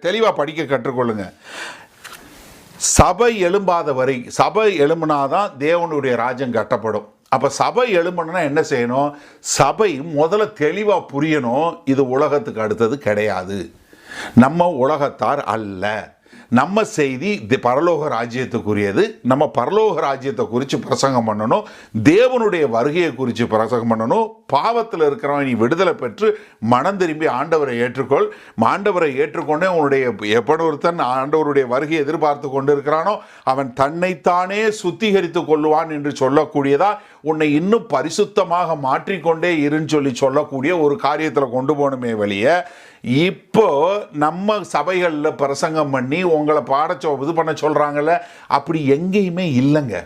தெளிவாக படிக்க கற்றுக்கொள்ளுங்க. சபை எழும்பாத வரை சபை எழும்புனாதான் தேவனுடைய ராஜ்யம் கட்டப்படும். அப்போ சபை எழும்பணும்னா என்ன செய்யணும்? சபை முதல்ல தெளிவாக புரியணும். இது உலகத்துக்கு அடுத்தது கிடையாது. நம்ம உலகத்தார் அல்ல. நம்ம செய்தி தி- பரலோக ராஜ்யத்துக்குரியது. நம்ம பரலோக ராஜ்யத்தை குறித்து பிரசங்கம் பண்ணணும். தேவனுடைய வருகையை குறித்து பிரசங்கம் பண்ணணும். பாவத்தில் இருக்கிறவன் நீ விடுதலை பெற்று மனம் திரும்பி ஆண்டவரை ஏற்றுக்கொள். ஆண்டவரை ஏற்றுக்கொண்டே உன்னுடைய எப்படி ஒருத்தன் ஆண்டவருடைய வருகையை எதிர்பார்த்து கொண்டு இருக்கிறானோ அவன் தன்னைத்தானே சுத்திகரித்து கொள்ளுவான் என்று சொல்லக்கூடியதா உன்னை இன்னும் பரிசுத்தமாக மாற்றிக்கொண்டே இருன்னு சொல்லி சொல்லக்கூடிய ஒரு காரியத்தில் கொண்டு போகணுமே வெளியே இப்போ நம்ம சபைகளில் பிரசங்கம் பண்ணி உங்களை பாடச்சோ இது பண்ண சொல்கிறாங்கல்ல அப்படி எங்கேயுமே இல்லைங்க.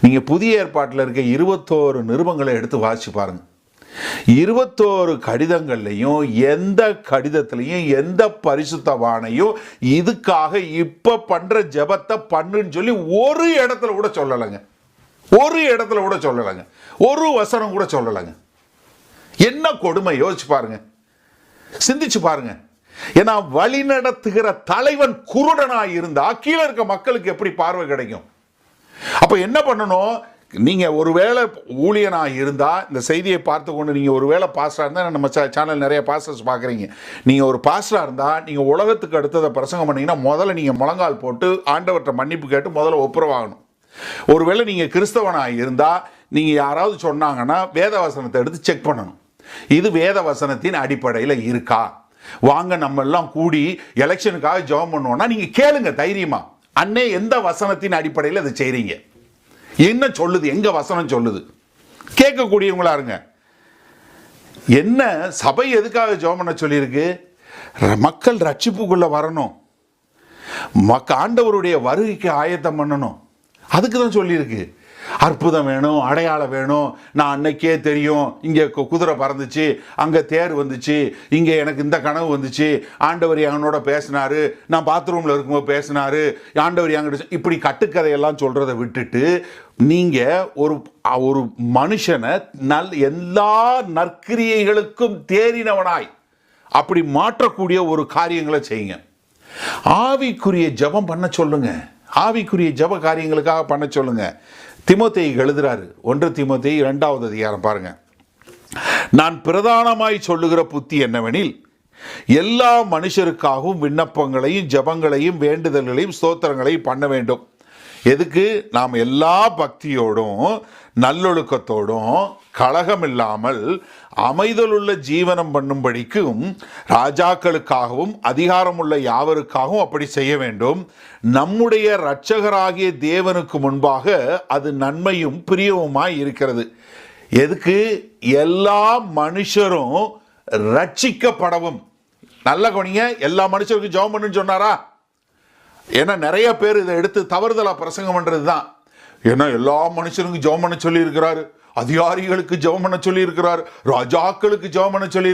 நீங்கள் புதிய ஏற்பாட்டில் இருக்க இருபத்தோரு நிருபங்களை எடுத்து வாசிச்சு பாருங்க. இருபத்தோரு கடிதங்கள்லையும் எந்த கடிதத்திலையும் எந்த பரிசுத்தவானையும் இதுக்காக இப்போ பண்ணுற ஜெபத்தை பண்ணுன்னு சொல்லி ஒரு இடத்துல கூட சொல்லலைங்க. ஒரு இடத்துல கூட சொல்லலைங்க. ஒரு வசனம் கூட சொல்லலைங்க. என்ன கொடுமை? யோசிச்சு பாருங்கள் சிந்திச்சு பாருங்க. ஏன்னா வழி நடத்துகிற தலைவன் குருடனாக இருந்தா கீழே இருக்க மக்களுக்கு எப்படி பார்வை கிடைக்கும்? அப்போ என்ன பண்ணணும்? நீங்கள் ஒருவேளை ஊழியனாக இருந்தால் இந்த செய்தியை பார்த்து கொண்டு நீங்க ஒருவேளை பாஸ்டராக இருந்தால் நம்ம சேனல் நிறைய பாஸ்டர்ஸ் பார்க்குறீங்க. நீங்கள் ஒரு பாஸ்டராக இருந்தால் நீங்கள் உலகத்துக்கு அடுத்ததை பிரசங்கம் பண்ணீங்கன்னா முதல்ல நீங்கள் முழங்கால் போட்டு ஆண்டவர்கிட்ட மன்னிப்பு கேட்டு முதல்ல ஒப்புரவாகணும். ஒருவேளை நீங்கள் கிறிஸ்தவனாக இருந்தால் நீங்கள் யாராவது சொன்னாங்கன்னா வேதவாசனத்தை எடுத்து செக் பண்ணணும். இது வேத வசனத்தின் அடிப்படையில் இருக்கா? வாங்க நம்ம எல்லாம் கூடி எலெக்ஷனுக்காக ஜெபம் பண்ணுவோம்னா நீங்கள் கேளுங்க தைரியமா. அண்ணே எந்த வசனத்தின் அடிப்படையில் அதை செய்கிறீங்க என்ன சொல்லுது? எங்கே வசனம் சொல்லுது? கேட்கக்கூடியவங்களா இருங்க. என்ன சபை எதுக்காக ஜெபம் பண்ண சொல்லியிருக்கு? மக்கள் ரட்சிப்புக்குள்ளே வரணும். மக்க ஆண்டவருடைய வருகைக்கு ஆயத்தம் பண்ணணும். அதுக்கு தான் சொல்லியிருக்கு. அற்புதம் வேணும் அடையாளம் வேணும். நான் அன்னைக்கே தெரியும். இங்கே கு- குதிரை பறந்துச்சு. அங்கே தேர் வந்துச்சு. இங்கே எனக்கு இந்த கனவு வந்துச்சு. ஆண்டவர் என்னோட பேசினார். நான் பாத்ரூமில் இருக்கும்போது பேசினார். ஆண்டவர் என்கிட்ட இப்படி கட்டுக்கதையெல்லாம் சொல்கிறத விட்டுட்டு நீங்கள் ஒரு ஒரு மனுஷனை நல் எல்லா நற்கிரியைகளுக்கும் தேறினவனாய். அப்படி மாற்றக்கூடிய ஒரு காரியங்களை செய்யுங்க. ஆவிக்குரிய ஜெபம் பண்ண சொல்லுங்கள் ஆவிக்குரிய ஜெப காரியங்களுக்காக பண்ண சொல்லுங்கள் திமோத்தேயு எழுதுறாரு. ஒன்று திமுத்தை இரண்டாவது அதிகாரம் பாருங்க. நான் பிரதானமாய் சொல்லுகிற புத்தி என்னவெனில் எல்லா மனுஷருக்காகவும் விண்ணப்பங்களையும் ஜெபங்களையும் வேண்டுதல்களையும் ஸ்தோத்திரங்களையும் பண்ண வேண்டும். எதுக்கு? நாம் எல்லா பக்தியோடும் நல்லொழுக்கத்தோடும் கழகம் இல்லாமல் அமைதலுள்ள ஜீவனம் பண்ணும்படிக்கும் ராஜாக்களுக்காகவும் அதிகாரமுள்ள யாவருக்காகவும் அப்படி செய்ய வேண்டும். நம்முடைய இரட்சகராகிய தேவனுக்கு முன்பாக அது நன்மையும் பிரியவுமாய் இருக்கிறது. எதுக்கு? எல்லா மனுஷரும் ரட்சிக்கப்படவும் நல்ல கவனிங்க எல்லா மனுஷருக்கும் ஜெபம் பண்ணுன்னு சொன்னாரா? ஏன்னா நிறைய பேர் இதை எடுத்து தவறுதலாக பிரசங்கம் பண்ணுறது தான் ஏன்னா எல்லா மனுஷருக்கும் ஜெபம் பண்ண சொல்லியிருக்கிறாரு. அதிகாரிகளுக்கு ஜெபம் பண்ண சொல்லி ராஜாக்களுக்கு ஜெபம் பண்ண சொல்லி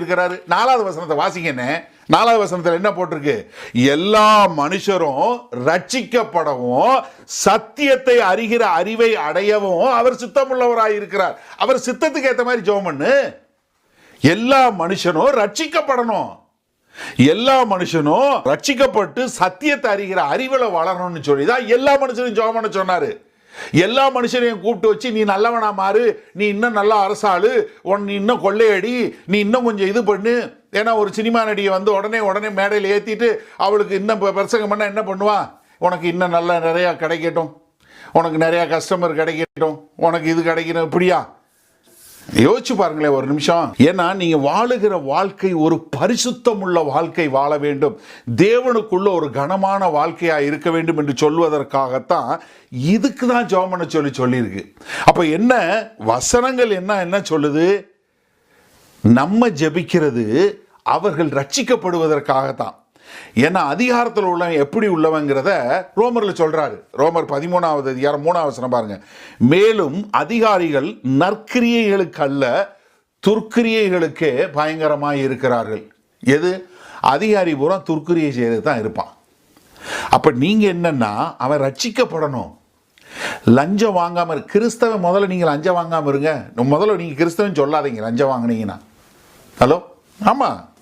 நாலாவது வசனத்தை வாசிங்கண்ணே நாலாவது வசனத்தில் என்ன போட்டிருக்கு? எல்லா மனுஷரும் ரட்சிக்கப்படவும் சத்தியத்தை அறிகிற அறிவை அடையவும் அவர் சித்தமுள்ளவராக இருக்கிறார் அவர் சித்தத்துக்கு ஏற்ற மாதிரி ஜெபம் பண்ணு. எல்லா மனுஷனும் ரட்சிக்கப்படணும். எல்லா மனுஷனும் ரட்சிக்கப்பட்டு சத்தியத்தை அறிகிற அறிவில் வளரணும்னு சொல்லி தான் எல்லா மனுஷனும் ஜெபம் பண்ண சொன்னாரு. எல்லா மனுஷனையும் கூப்பிட்டு வச்சு நீ நல்லவனா மாறு நீ இன்னும் நல்லா அரசாளு உன் நீ இன்னும் கொள்ளையடி நீ இன்னும் கொஞ்சம் இது பண்ணு. ஏன்னா ஒரு சினிமா நடிகை வந்து உடனே உடனே மேடையில் ஏற்றிட்டு அவளுக்கு இன்னும் பிரசங்கம் பண்ணால் என்ன பண்ணுவான் உனக்கு இன்னும் நல்லா நிறையா கிடைக்கட்டும். உனக்கு நிறையா கஸ்டமர் கிடைக்கட்டும். உனக்கு இது கிடைக்கணும். இப்படியா? யோசிச்சு பாருங்களேன் ஒரு நிமிஷம். ஏன்னா நீங்க வாழுகிற வாழ்க்கை ஒரு பரிசுத்தம் உள்ள வாழ்க்கை வாழ வேண்டும். தேவனுக்குள்ள ஒரு கனமான வாழ்க்கையா இருக்க வேண்டும் என்று சொல்வதற்காகத்தான் இதுக்கு தான் ஜோமனை சொல்லி சொல்லியிருக்கு. அப்ப என்ன வசனங்கள் என்ன என்ன சொல்லுது? நம்ம ஜெபிக்கிறது அவர்கள் ரட்சிக்கப்படுவதற்காகத்தான். ஏன்னா அதிகாரத்தில் உள்ளவன் எப்படி உள்ளவங்கிறத ரோமரில் சொல்கிறாரு ரோமர் பதிமூணாவது அதிகாரம் மூணாவது வசனம் பாருங்க. மேலும் அதிகாரிகள் நற்கிரியைகளுக்கு அல்ல துர்க்கிரியைகளுக்கே பயங்கரமாக இருக்கிறார்கள். எது? அதிகாரி பூரா துர்க்கிரியை செய்து தான் இருப்பான். அப்போ நீங்கள் என்னன்னா அவன் ரட்சிக்கப்படணும். லஞ்சம் வாங்காமல் இரு- கிறிஸ்தவன் முதல்ல நீங்கள் லஞ்சம் வாங்காமல் இருங்க. முதல்ல நீங்கள் கிறிஸ்தவன் சொல்லாதீங்க லஞ்சம் வாங்குனீங்கன்னா. ஹலோ? ஆமாம்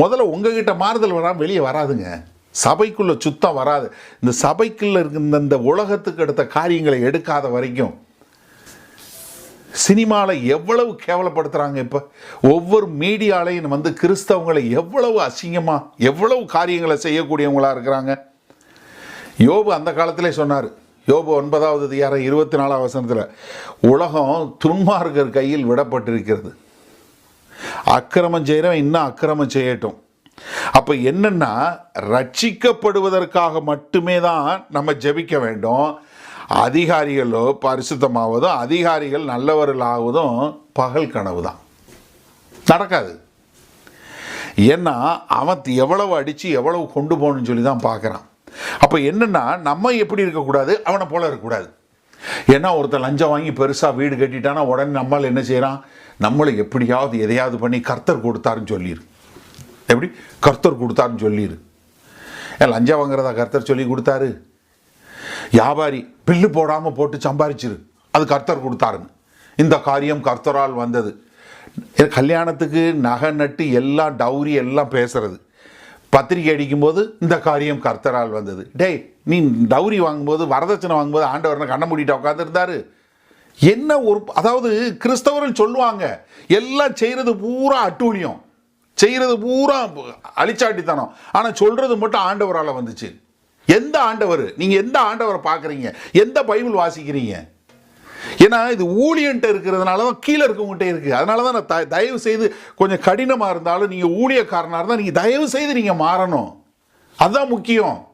முதல்ல உங்ககிட்ட மாறுதல் வராமல் வெளியே வராதுங்க. சபைக்குள்ளே சுத்தம் வராது. இந்த சபைக்குள்ளே இருக்க இந்த உலகத்துக்கு அடுத்த காரியங்களை எடுக்காத வரைக்கும் சினிமாவில் எவ்வளவு கேவலப்படுத்துகிறாங்க இப்போ? ஒவ்வொரு மீடியாலையும் வந்து கிறிஸ்தவங்களை எவ்வளவு அசிங்கமாக எவ்வளவு காரியங்களை செய்யக்கூடியவங்களாக இருக்கிறாங்க. யோபு அந்த காலத்திலே சொன்னார். யோபு ஒன்பதாவது அதிகாரம் இருபத்தி நாலாவது வசனத்தில் உலகம் துன்மார்கர் கையில் விடப்பட்டிருக்கிறது. அக்கிரமம் செய்கிறவன் இன்னும் அக்கிரமம் செய்யட்டும். அப்போ என்னென்னா ரட்சிக்கப்படுவதற்காக மட்டுமே தான் நம்ம ஜெபிக்க வேண்டும். அதிகாரிகளோ பரிசுத்தமாவதும் அதிகாரிகள் நல்லவர்களாவதும் பகல் கனவு தான். நடக்காது. ஏன்னா அவன் எவ்வளவு அடித்து எவ்வளவு கொண்டு போகணும்னு சொல்லி தான் பார்க்குறான். அப்போ என்னென்னா நம்ம எப்படி இருக்கக்கூடாது? அவனை போல இருக்கக்கூடாது. ஏன்னா ஒருத்தர் லஞ்சம் வாங்கி பெருசாக வீடு கட்டிட்டானா உடனே நம்மால் என்ன செய்கிறான் நம்மளை எப்படியாவது எதையாவது பண்ணி கர்த்தர் கொடுத்தாருன்னு சொல்லிடு எப்படி? கர்த்தர் கொடுத்தாருன்னு சொல்லிடு ஏன் லஞ்சம் வாங்குறதா கர்த்தர் சொல்லி கொடுத்தாரு? வியாபாரி பில்லு போடாமல் போட்டு சம்பாரிச்சிரு. அது கர்த்தர் கொடுத்தாருன்னு. இந்த காரியம் கர்த்தரால் வந்தது. கல்யாணத்துக்கு நகை நட்டு எல்லாம் டௌரி எல்லாம் பேசுறது. பத்திரிக்கை அடிக்கும்போது இந்த காரியம் கர்த்தரால் வந்தது. டேய் நீ டவுரி வாங்கும்போது வரதட்சணை வாங்கும்போது ஆண்டவரனை கண்ண மூடிட்டு உட்காந்துருந்தாரு என்ன ஒரு அதாவது கிறிஸ்தவர்கள் சொல்லுவாங்க எல்லாம் செய்கிறது பூரா அட்டூழியம். செய்கிறது பூரா அழிச்சாட்டித்தனம். ஆனால் சொல்கிறது மட்டும் ஆண்டவரால் வந்துச்சு. எந்த ஆண்டவர்? நீங்கள் எந்த ஆண்டவரை பார்க்குறீங்க? எந்த பைபிள் வாசிக்கிறீங்க? ஏன்னா இது ஊழியன்ட்ட இருக்கிறதுனால தான் கீழே இருக்கவங்ககிட்ட இருக்குது அதனால தான் நான் த- தயவு செய்து கொஞ்சம் கடினமாக இருந்தாலும் நீங்கள் ஊழியக்காரனாக இருந்தால் நீங்கள் தயவு செய்து நீங்கள் மாறணும். அதுதான் முக்கியம்.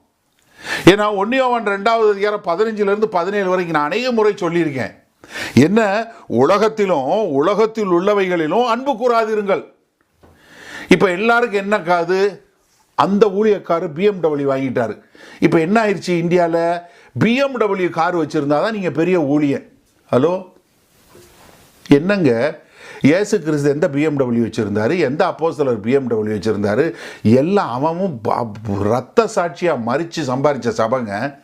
ஏன்னா ஒன்னியோவன் ரெண்டாவது அதிகாரம் பதினஞ்சுலேருந்து பதினேழு வரைக்கும் நான் அநேக முறை சொல்லியிருக்கேன். என்ன? உலகத்திலும் உலகத்தில் உள்ளவைகளிலும் அன்பு கூறாதிருங்கள். இப்போ எல்லாருக்கும் என்ன காது அந்த ஊழியக்காரர் பிஎம்டபிள்யூ வாங்கிட்டார். இப்போ என்ன ஆயிடுச்சு இந்தியாவில் பிஎம்டபிள்யூ கார் வச்சுருந்தா தான் நீங்கள் பெரிய ஊழியன் ஹலோ? என்னங்க? இயேசு கிறிஸ்து எந்த பிஎம்டபிள்யூ வச்சுருந்தாரு? எந்த அப்போஸ்தலர் பிஎம்டபிள்யூ வச்சுருந்தாரு? எல்லாம் அவனும் ப- ரத்த சாட்சியாக மறித்து சம்பாரித்த சபைங்க.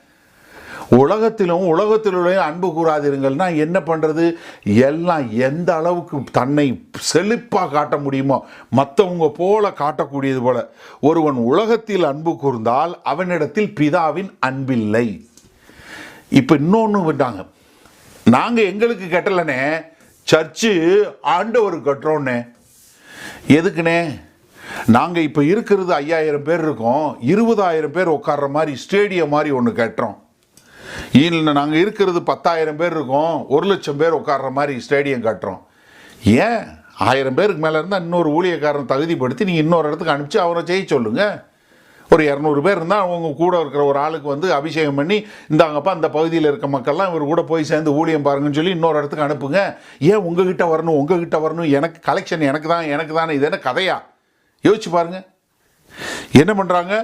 உலகத்திலும் உலகத்திலுடைய அன்பு கூறாதிருங்கள்னா என்ன பண்ணுறது எல்லாம் எந்த அளவுக்கு தன்னை செழிப்பாக காட்ட முடியுமோ மற்றவங்க போல காட்டக்கூடியது போல ஒருவன் உலகத்தில் அன்பு கூர்ந்தால் அவனிடத்தில் பிதாவின் அன்பில்லை. இப்போ இன்னொன்று விட்டாங்க. நாங்கள் எங்களுக்கு கட்டலனே சர்ச்சு ஆண்டவர் கட்டுறோன்னே எதுக்குண்ணே நாங்கள் இப்போ இருக்கிறது ஐயாயிரம் பேர் இருக்கோம் இருபதாயிரம் பேர் உட்கார்ற மாதிரி ஸ்டேடியம் மாதிரி ஒன்று கட்டுறோம். இல்லை நாங்கள் இருக்கிறது பத்தாயிரம் பேர் இருக்கோம். ஒரு லட்சம் பேர் உட்கார்ற மாதிரி ஸ்டேடியம் கட்டுறோம். ஏன்? ஆயிரம் பேருக்கு மேலே இருந்தால் இன்னொரு ஊழியக்காரன் தகுதிப்படுத்தி நீங்கள் இன்னொரு இடத்துக்கு அனுப்பிச்சு அவரை செய்ய சொல்லுங்கள் ஒரு இரநூறு பேர் இருந்தால் அவங்க கூட இருக்கிற ஒரு ஆளுக்கு வந்து அபிஷேகம் பண்ணி இந்தாங்கப்பா அந்த பகுதியில் இருக்க மக்கள்லாம் இவர் கூட போய் சேர்ந்து ஊழியம் பாருங்கன்னு சொல்லி இன்னொரு இடத்துக்கு அனுப்புங்க. ஏன் உங்ககிட்ட வரணும் உங்ககிட்ட வரணும்? எனக்கு கலெக்ஷன் எனக்கு தான் எனக்கு தானே இது என்ன கதையா? யோசிச்சு பாருங்கள் என்ன பண்ணுறாங்க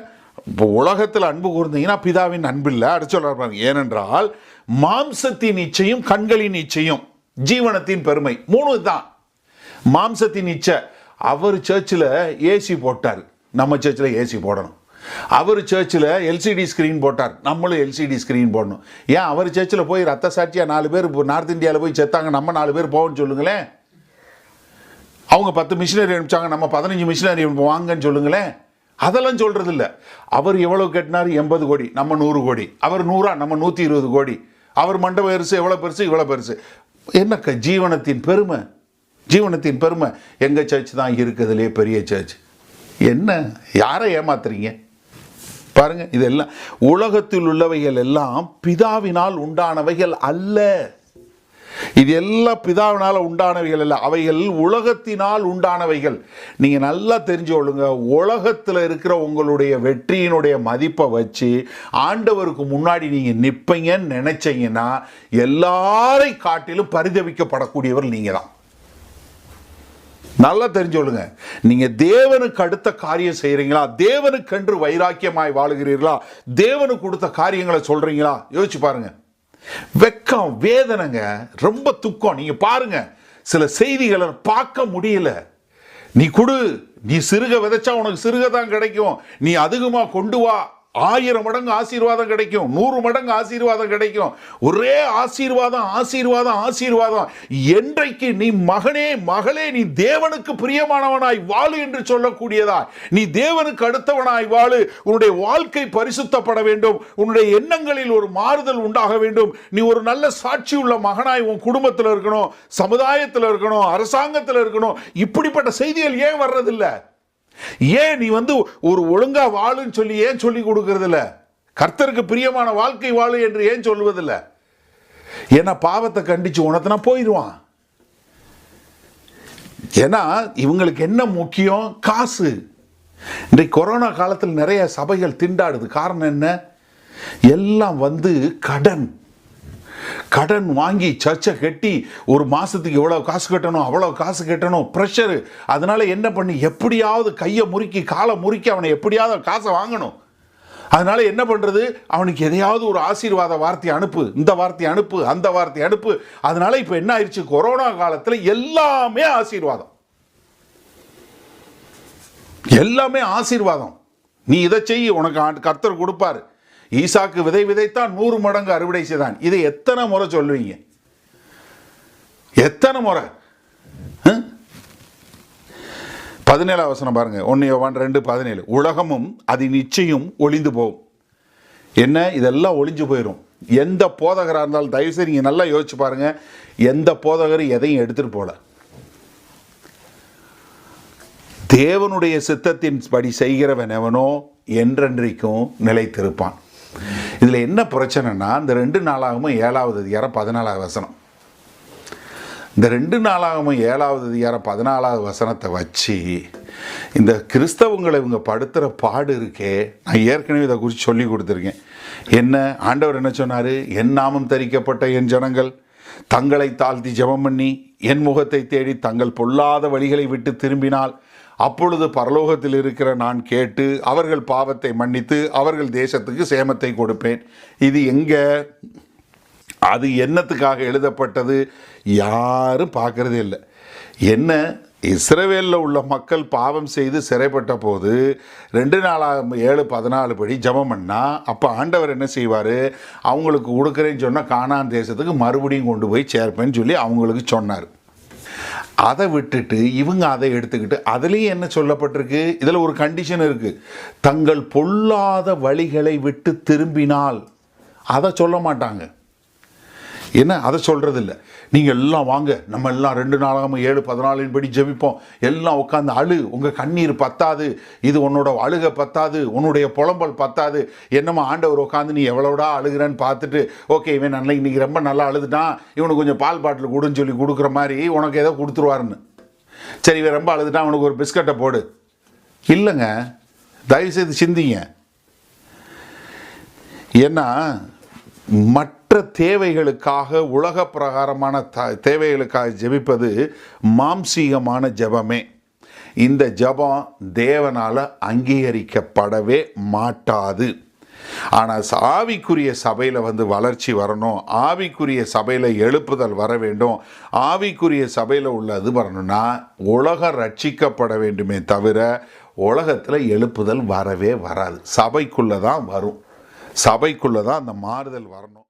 இப்போ உலகத்தில் அன்பு கூர்ந்தீங்கன்னா பிதாவின் அன்பில்லை. அடுத்து சொல்றாரு ஏனென்றால் மாம்சத்தின் இச்சையும் கண்களின் இச்சையும் ஜீவனத்தின் பெருமை மூணு தான். மாம்சத்தின் இச்சை அவர் சர்ச்சில் ஏசி போட்டார். நம்ம சர்ச்சில் ஏசி போடணும். அவர் சர்ச்சில் எல்சிடி ஸ்க்ரீன் போட்டார். நம்மளும் எல்சிடி ஸ்க்ரீன் போடணும். ஏன் அவர் சர்ச்சில் போய் ரத்த சாட்சியாக நாலு பேர் இப்போ நார்த் இந்தியாவில் போய் செத்தாங்க நம்ம நாலு பேர் போவோம்னு சொல்லுங்களேன். அவங்க பத்து மிஷினரி அனுப்பிச்சாங்க நம்ம பதினஞ்சு மிஷினரி வாங்கன்னு சொல்லுங்களேன். அதெல்லாம் சொல்கிறது இல்லை அவர் எவ்வளோ கட்டினார்? எண்பது கோடி. நம்ம நூறு கோடி. அவர் நூறா? நம்ம நூற்றி இருபது கோடி. அவர் மண்டப பெருசு எவ்வளோ பெருசு? இவ்வளோ பெருசு. என்னக்க ஜீவனத்தின் பெருமை? ஜீவனத்தின் பெருமை? எங்கள் சர்ச் தான் இருக்கிறதுலே பெரிய சர்ச் என்ன? யாரை ஏமாத்துறீங்க? பாருங்கள் இதெல்லாம் உலகத்தில் உள்ளவைகள் எல்லாம் பிதாவினால் உண்டானவைகள் அல்ல. இது எல்லாம் பிதாவினால் உண்டானவைகள் அல்ல. அவைகள் உலகத்தினால் உண்டானவைகள். நீங்க நல்லா தெரிஞ்சு கொள்ளுங்க. உலகத்தில் இருக்கிற உங்களுடைய வெற்றியினுடைய மதிப்பை வச்சு ஆண்டவருக்கு முன்னாடி நீங்க நிற்பீங்கன்னு நினைச்சீங்கன்னா எல்லாரை காட்டிலும் பரிதவிக்கப்படக்கூடியவர் நீங்கள் தான் நல்லா தெரிஞ்சுக்கொள்ளுங்க நீங்க தேவனுக்கு அடுத்த காரியம் செய்யறீங்களா தேவனுக்கென்று வைராக்கியமாய் வாழுகிறீர்களா? தேவனுக்கு கொடுத்த காரியங்களை சொல்றீங்களா? யோசிச்சு பாருங்க. வெக்கம் வேதனைங்க ரொம்ப துக்கம். நீங்கள் பாருங்க சில செய்திகளை பார்க்க முடியல. நீ கொடு நீ சிறுக விதைச்சா உனக்கு சிறுக தான் கிடைக்கும். நீ அதிகமாக கொண்டு வா. ஆயிரம் மடங்கு ஆசீர்வாதம் கிடைக்கும். நூறு மடங்கு ஆசீர்வாதம் கிடைக்கும். ஒரே ஆசீர்வாதம் ஆசீர்வாதம் ஆசீர்வாதம். என்றைக்கு நீ மகனே மகளே நீ தேவனுக்கு பிரியமானவனாய் வாழு என்று சொல்லக்கூடியதா நீ தேவனுக்கு அடுத்தவனாய் வாழு. உன்னுடைய வாழ்க்கை பரிசுத்தப்பட வேண்டும். உன்னுடைய எண்ணங்களில் ஒரு மாறுதல் உண்டாக வேண்டும். நீ ஒரு நல்ல சாட்சி உள்ள மகனாய் உன் குடும்பத்தில் இருக்கணும் சமுதாயத்தில் இருக்கணும் அரசாங்கத்தில் இருக்கணும். இப்படிப்பட்ட செய்திகள் ஏன் வர்றதில்லை? ஏன் நீ வந்து ஒரு ஒழுங்கா வாழுன்னு சொல்லி ஏன் சொல்லி கொடுக்கறதில்ல? கர்த்தருக்கு பிரியமான வாழ்க்கை வாழு என்று ஏன் சொல்லுவதில்லை ஏன்னா பாவத்தை கண்டிச்சு உணர்த்தினா போயிடுவான். ஏன்னா இவங்களுக்கு என்ன முக்கியம்? காசு. இன்றைக்கு கொரோனா காலத்தில் நிறைய சபைகள் திண்டாடுது. காரணம் என்ன? எல்லாம் வந்து கடன். கடன் வாங்கி சர்ச்சை கட்டி ஒரு மாதத்துக்கு இவ்வளோ காசு கட்டணும் அவ்வளோ காசு கட்டணும் ப்ரெஷரு அதனால என்ன பண்ணி எப்படியாவது கையை முறுக்கி காலை முறுக்கி அவனை எப்படியாவது காசை வாங்கணும். அதனால என்ன பண்ணுறது அவனுக்கு எதையாவது ஒரு ஆசீர்வாத வார்த்தை அனுப்பு இந்த வார்த்தை அனுப்பு அந்த வார்த்தை அனுப்பு. அதனால இப்போ என்ன ஆயிடுச்சு? கொரோனா காலத்தில் எல்லாமே ஆசீர்வாதம். எல்லாமே ஆசீர்வாதம். நீ இதை செய் உனக்கு கர்த்தர் கொடுப்பாரு. ஈசாக்கு விதை விதைத்தான் நூறு மடங்கு அறுவடை செய்தான். இதை எத்தனை முறை சொல்லுவீங்க? எத்தனை முறை? பதினேழு பதினேழாம் வசனம் பாருங்க. ஒன்று யோவான் ரெண்டு பதினேழு. உலகமும் அது நிச்சயம் ஒளிந்து போகும். என்ன? இதெல்லாம் ஒளிஞ்சு போயிடும் எந்த போதகராக இருந்தாலும் தயவுசெய்து நீங்கள் நல்லா யோசிச்சு பாருங்க. எந்த போதகர் எதையும் எடுத்துட்டு போல. தேவனுடைய சித்தத்தின் படி செய்கிறவன் எவனோ என்றென்றைக்கும் நிலைத்திருப்பான். இதில் என்ன பிரச்சனைனா இந்த ரெண்டு நாளாகவும் ஏழாவது அதிகாரம் பதினாலாவது வசனம். இந்த ரெண்டு நாளாகவும் ஏழாவது அதிகாரம் பதினாலாவது வசனத்தை வச்சு இந்த கிறிஸ்தவங்களை இவங்க படுத்துகிற பாடு இருக்கே நான் ஏற்கனவே இதை குறித்து சொல்லி கொடுத்துருக்கேன். என்ன ஆண்டவர் என்ன சொன்னார்? என் நாமம் தரிக்கப்பட்ட என் ஜனங்கள் தங்களை தாழ்த்தி ஜெபம் பண்ணி என் முகத்தை தேடி தங்கள் பொல்லாத வழிகளை விட்டு திரும்பினால் அப்பொழுது பரலோகத்தில் இருக்கிற நான் கேட்டு அவர்கள் பாவத்தை மன்னித்து அவர்கள் தேசத்துக்கு சேமத்தை கொடுப்பேன். இது எங்கே? அது என்னத்துக்காக எழுதப்பட்டது? யாரும் பார்க்கறதே இல்லை. என்ன? இஸ்ரவேலில் உள்ள மக்கள் பாவம் செய்து சிறைப்பட்ட போது ரெண்டு நாளாக ஏழு பதினாலு படி ஜெபம் பண்ணால் அப்போ ஆண்டவர் என்ன செய்வார்? அவங்களுக்கு கொடுக்குறேன்னு சொன்னால் காணான் தேசத்துக்கு மறுபடியும் கொண்டு போய் சேர்ப்பேன்னு சொல்லி அவங்களுக்கு சொன்னார். அதை விட்டுட்டு இவங்க அதை எடுத்துக்கிட்டு அதுலேயும் என்ன சொல்லப்பட்டிருக்கு? இதில் ஒரு கண்டிஷன் இருக்குது தங்கள் பொல்லாத வழிகளை விட்டு திரும்பினால் அதை சொல்ல மாட்டாங்க. என்ன? அதை சொல்கிறது இல்லை நீங்கள் எல்லாம் வாங்க. நம்ம எல்லாம் ரெண்டு நாளாக ஏழு பதினாலின் படி ஜெபிப்போம். எல்லாம் உட்காந்து அழு. உங்கள் கண்ணீர் பத்தாது. இது உன்னோட அழுக பத்தாது. உன்னுடைய புலம்பல் பத்தாது. என்னம்மா ஆண்டவர் உட்காந்து நீ எவ்வளோடா அழுகிறன்னு பார்த்துட்டு ஓகே இவன் நல்லா இன்னைக்கு ரொம்ப நல்லா அழுதுட்டான். இவனுக்கு கொஞ்சம் பால் பாட்டில் கொடுன்னு சொல்லி கொடுக்குற மாதிரி உனக்கு ஏதோ கொடுத்துருவாருன்னு. சரி இவன் ரொம்ப அழுதுட்டான். அவனுக்கு ஒரு பிஸ்கட்டை போடு. இல்லைங்க. தயவுசெய்து சிந்திங்க. ஏன்னா மற்ற தேவைகளுக்காக உலக பிரகாரமான த தேவைகளுக்காக ஜெபிப்பது மாம்சீகமான ஜெபமே. இந்த ஜெபம் தேவனால் அங்கீகரிக்கப்படவே மாட்டாது. ஆனால் ஆவிக்குரிய சபையில் வந்து வளர்ச்சி வரணும் ஆவிக்குரிய சபையில் எழுப்புதல் வர வேண்டும் ஆவிக்குரிய சபையில் உள்ள இது வரணும்னா உலகம் ரட்சிக்கப்பட வேண்டுமே தவிர உலகத்தில் எழுப்புதல் வரவே வராது. சபைக்குள்ளே தான் வரும். சபைக்குள்ளே தான் அந்த மாறுதல் வரணும்.